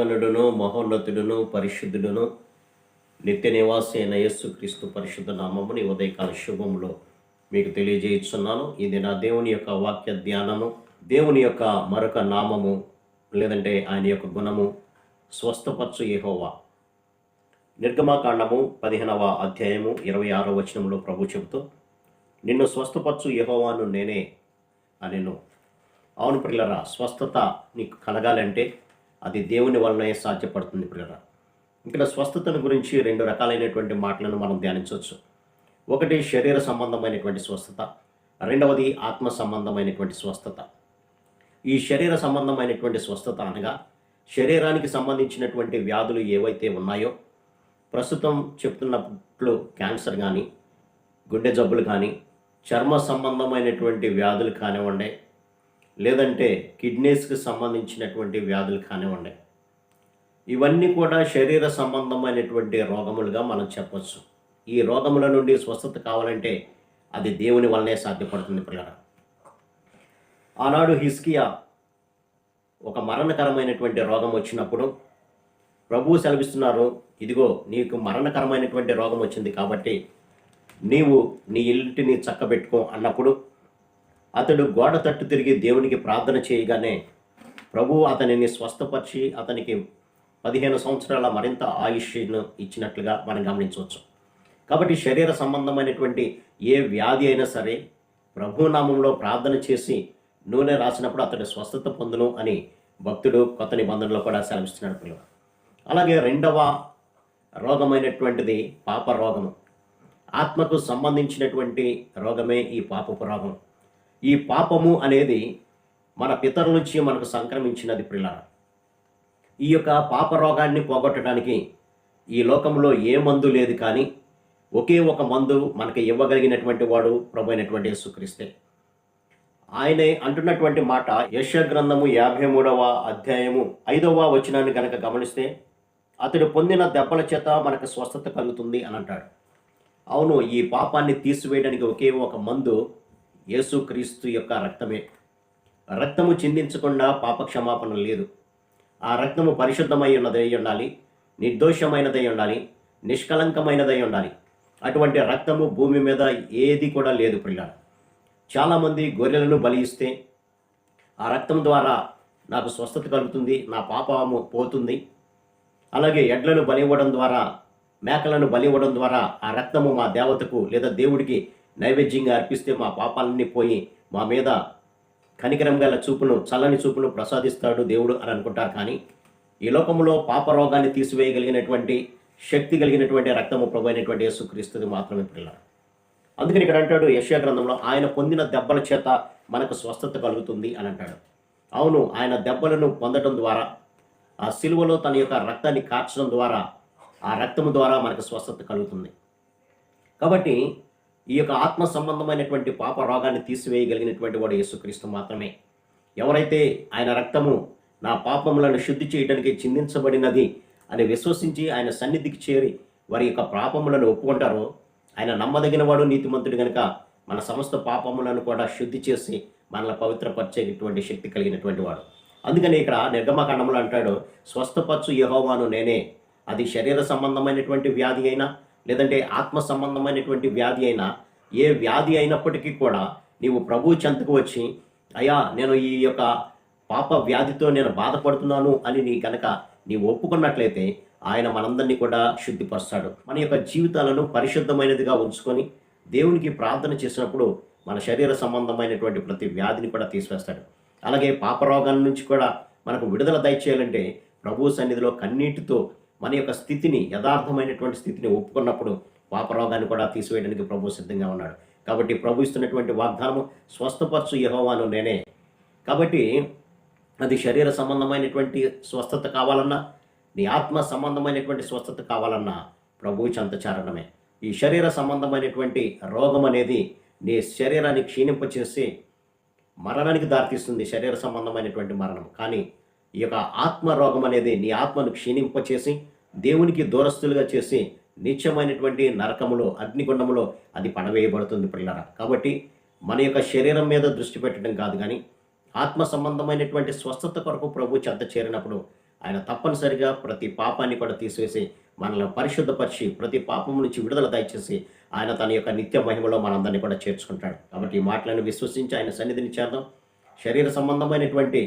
మహాగణుడును మహోన్నతుడును పరిశుద్ధుడును నిత్య నివాసి అయిన యేసుక్రీస్తు పరిశుద్ధ నామముని ఉదయకాల శుభములో మీకు తెలియజేస్తున్నాను ఇది నా దేవుని యొక్క వాక్య ధ్యానము దేవుని యొక్క మరొక నామము లేదంటే ఆయన యొక్క గుణము స్వస్థపరచు యెహోవా. నిర్గమాకాండము పదిహేనవ అధ్యాయము ఇరవై ఆరో వచనంలో ప్రభు చెబుతూ నిన్ను స్వస్థపరచు యెహోవాను నేనే అనెను. అవును పిల్లరా స్వస్థత నీకు కలగాలంటే అది దేవుని వలనే సాధ్యపడుతుంది ప్రిల్లరా ఇక్కడ స్వస్థతను గురించి రెండు రకాలైనటువంటి మాటలను మనం ధ్యానించవచ్చు. ఒకటి శరీర సంబంధమైనటువంటి స్వస్థత రెండవది ఆత్మ సంబంధమైనటువంటి స్వస్థత. ఈ శరీర సంబంధమైనటువంటి స్వస్థత అనగా శరీరానికి సంబంధించినటువంటి వ్యాధులు ఏవైతే ఉన్నాయో ప్రస్తుతం చెప్తున్నట్లు క్యాన్సర్ కానీ గుండె జబ్బులు కానీ చర్మ సంబంధమైనటువంటి వ్యాధులు కానివ్వండి లేదంటే కిడ్నీస్కి సంబంధించినటువంటి వ్యాధులు కానివ్వండి. ఇవన్నీ కూడా శరీర సంబంధమైనటువంటి రోగములుగా మనం చెప్పచ్చు. ఈ రోగముల నుండి స్వస్థత కావాలంటే అది దేవుని వల్లనే సాధ్యపడుతుంది పిల్లల ఆనాడు హిస్కియా ఒక మరణకరమైనటువంటి రోగం వచ్చినప్పుడు ప్రభువు సెలవిస్తున్నారు ఇదిగో నీకు మరణకరమైనటువంటి రోగం వచ్చింది కాబట్టి నీవు నీ ఇంటిని చక్కబెట్టుకో అన్నప్పుడు అతడు గోడ తట్టు తిరిగి దేవునికి ప్రార్థన చేయగానే ప్రభువు అతనిని స్వస్థపరిచి అతనికి పదిహేను సంవత్సరాల మరింత ఆయుష్ను ఇచ్చినట్లుగా మనం గమనించవచ్చు. కాబట్టి శరీర సంబంధమైనటువంటి ఏ వ్యాధి అయినా సరే ప్రభు నామంలో ప్రార్థన చేసి నూనె రాసినప్పుడు అతడు స్వస్థత పొందును అని భక్తుడు కొత్త నిబంధనలో కూడా సెలవిస్తున్నాడు పిల్లలు అలాగే రెండవ రోగమైనటువంటిది పాప రోగము. ఆత్మకు సంబంధించినటువంటి రోగమే ఈ పాపపు రోగం. ఈ పాపము అనేది మన పితరుల నుంచి మనకు సంక్రమించినది పిల్లల ఈ యొక్క పాప రోగాన్ని పోగొట్టడానికి ఈ లోకంలో ఏ మందు లేదు కానీ ఒకే ఒక మందు మనకి ఇవ్వగలిగినటువంటి వాడు ప్రభు అయినటువంటి యేసుక్రీస్తే. ఆయనే అంటున్నటువంటి మాట యశ గ్రంథము యాభై మూడవ అధ్యాయము ఐదవ వచనాన్ని కనుక గమనిస్తే అతడు పొందిన దెబ్బల చేత మనకు స్వస్థత కలుగుతుంది అని అంటాడు. అవును ఈ పాపాన్ని తీసివేయడానికి ఒకే ఒక మందు యేసుక్రీస్తు యొక్క రక్తమే. రక్తము చిందించకుండా పాప క్షమాపణ లేదు. ఆ రక్తము పరిశుద్ధమై ఉన్నదై ఉండాలి నిర్దోషమైనదై ఉండాలి నిష్కలంకమైనదై ఉండాలి. అటువంటి రక్తము భూమి మీద ఏది కూడా లేదు పిల్లలు చాలామంది గొర్రెలను బలి ఇస్తే ఆ రక్తం ద్వారా నాకు స్వస్థత కలుగుతుంది నా పాపము పోతుంది. అలాగే ఎడ్లను బలి ఇవ్వడం ద్వారా మేకలను బలి ఇవ్వడం ద్వారా ఆ రక్తము మా దేవతకు లేదా దేవుడికి నైవేద్యంగా అర్పిస్తే మా పాపాలన్నీ పోయి మా మీద కనికరం గల చూపును చల్లని చూపును ప్రసాదిస్తాడు దేవుడు అని అనుకుంటారు. కానీ ఈ లోకంలో పాప రోగాన్ని తీసివేయగలిగినటువంటి శక్తి కలిగినటువంటి రక్తము ప్రభు అయినటువంటి యేసుక్రీస్తుది మాత్రమే పిల్లలు. అందుకని ఇక్కడ అంటాడు యశ్యా గ్రంథంలో ఆయన పొందిన దెబ్బల చేత మనకు స్వస్థత కలుగుతుంది అని అంటాడు. అవును ఆయన దెబ్బలను పొందడం ద్వారా ఆ సిలువలో తన యొక్క రక్తాన్ని కార్చడం ద్వారా ఆ రక్తము ద్వారా మనకు స్వస్థత కలుగుతుంది. కాబట్టి ఈ యొక్క ఆత్మ సంబంధమైనటువంటి పాప రోగాన్ని తీసివేయగలిగినటువంటి వాడు యేసుక్రీస్తు మాత్రమే. ఎవరైతే ఆయన రక్తము నా పాపములను శుద్ధి చేయడానికి చిందించబడినది అని విశ్వసించి ఆయన సన్నిధికి చేరి వారి యొక్క పాపములను ఒప్పుకుంటారో ఆయన నమ్మదగిన వాడు నీతిమంతుడు కనుక మన సమస్త పాపములను కూడా శుద్ధి చేసి మనల్ని పవిత్రపరిచేటువంటి శక్తి కలిగినటువంటి వాడు. అందుకని ఇక్కడ నిర్గమకాండంలో అంటాడు స్వస్థపరచు యహోవాను నేనే. అది శరీర సంబంధమైనటువంటి వ్యాధి అయినా లేదంటే ఆత్మ సంబంధమైనటువంటి వ్యాధి అయినా ఏ వ్యాధి అయినప్పటికీ కూడా నీవు ప్రభు చెంతకు వచ్చి అయ్యా నేను ఈ యొక్క పాప వ్యాధితో నేను బాధపడుతున్నాను అని నీ కనుక నీవు ఒప్పుకున్నట్లయితే ఆయన మనందరినీ కూడా శుద్ధిపరుస్తాడు. మన యొక్క జీవితాలను పరిశుద్ధమైనదిగా ఉంచుకొని దేవునికి ప్రార్థన చేసినప్పుడు మన శరీర సంబంధమైనటువంటి ప్రతి వ్యాధిని కూడా తీసివేస్తాడు. అలాగే పాపరోగాల నుంచి కూడా మనకు విడుదల దయచేయాలంటే ప్రభు సన్నిధిలో కన్నీటితో మన యొక్క స్థితిని యథార్థమైనటువంటి స్థితిని ఒప్పుకున్నప్పుడు పాపరోగాన్ని కూడా తీసివేయడానికి ప్రభు సిద్ధంగా ఉన్నాడు. కాబట్టి ప్రభు ఇస్తున్నటువంటి వాగ్దానము స్వస్థపరచు యహోవాను నేనే. కాబట్టి అది శరీర సంబంధమైనటువంటి స్వస్థత కావాలన్నా నీ ఆత్మ సంబంధమైనటువంటి స్వస్థత కావాలన్నా ప్రభు చంతచారణమే ఈ శరీర సంబంధమైనటువంటి రోగం అనేది నీ శరీరాన్ని క్షీణింపచేసి మరణానికి దారితీస్తుంది శరీర సంబంధమైనటువంటి మరణం. కానీ ఈ యొక్క ఆత్మ రోగం అనేది నీ ఆత్మను క్షీణింపచేసి దేవునికి దూరస్తులుగా చేసి నిత్యమైనటువంటి నరకములో అగ్నిగుండములో అది పడవేయబడుతుంది పిల్లరా. కాబట్టి మన యొక్క శరీరం మీద దృష్టి పెట్టడం కాదు కానీ ఆత్మ సంబంధమైనటువంటి స్వస్థత కొరకు ప్రభు చెంత చేరినప్పుడు ఆయన తప్పనిసరిగా ప్రతి పాపాన్ని కూడా తీసివేసి మనల్ని పరిశుద్ధపరిచి ప్రతి పాపం నుంచి విడుదల దయచేసి ఆయన తన యొక్క నిత్య మహిమలో మనందరినీ కూడా చేర్చుకుంటాడు. కాబట్టి ఈ మాటలను విశ్వసించి ఆయన సన్నిధిని చేద్దాం శరీర సంబంధమైనటువంటి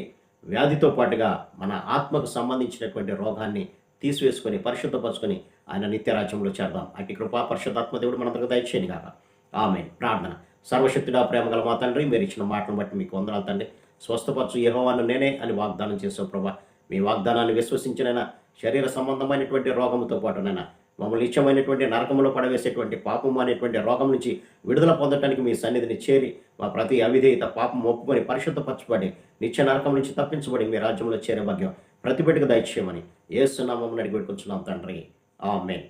వ్యాధితో పాటుగా మన ఆత్మకు సంబంధించినటువంటి రోగాన్ని తీసివేసుకొని పరిశుద్ధపరచుకొని ఆయన నిత్యరాజ్యంలో చేద్దాం అట్టి కృపా పరిశుద్ధాత్మ దేవుడు మనందరికి దయచేయని కాక ఆమె ప్రార్థన. సర్వశక్తుడా ప్రేమ గల మా తండ్రి మీరు ఇచ్చిన మాటను బట్టి మీకు వందనాలు తండ్రి. స్వస్థపరచు యహోవాను నేనే అని వాగ్దానం చేసావు ప్రభా. మీ వాగ్దానాన్ని విశ్వసించినైనా శరీర సంబంధమైనటువంటి రోగముతో పాటునైనా మమ్మల్ని నిత్యమైనటువంటి నరకములో పడవేసేటువంటి పాపము అనేటువంటి రోగం నుంచి విడుదల పొందటానికి మీ సన్నిధిని చేరి మా ప్రతి అవిధేయత పాపం ఒప్పుకొని పరిశుద్ధపరచబడి నిత్య నరకం నుంచి తప్పించబడి మీ రాజ్యంలో చేరే భాగ్యం ప్రతి బిడ్డకు దయచేయమని ఏసునామం అడిగి పెట్టుకుంటున్నాం తండ్రి. ఆ మెయిన్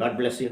గాడ్ బ్లెస్ యూ.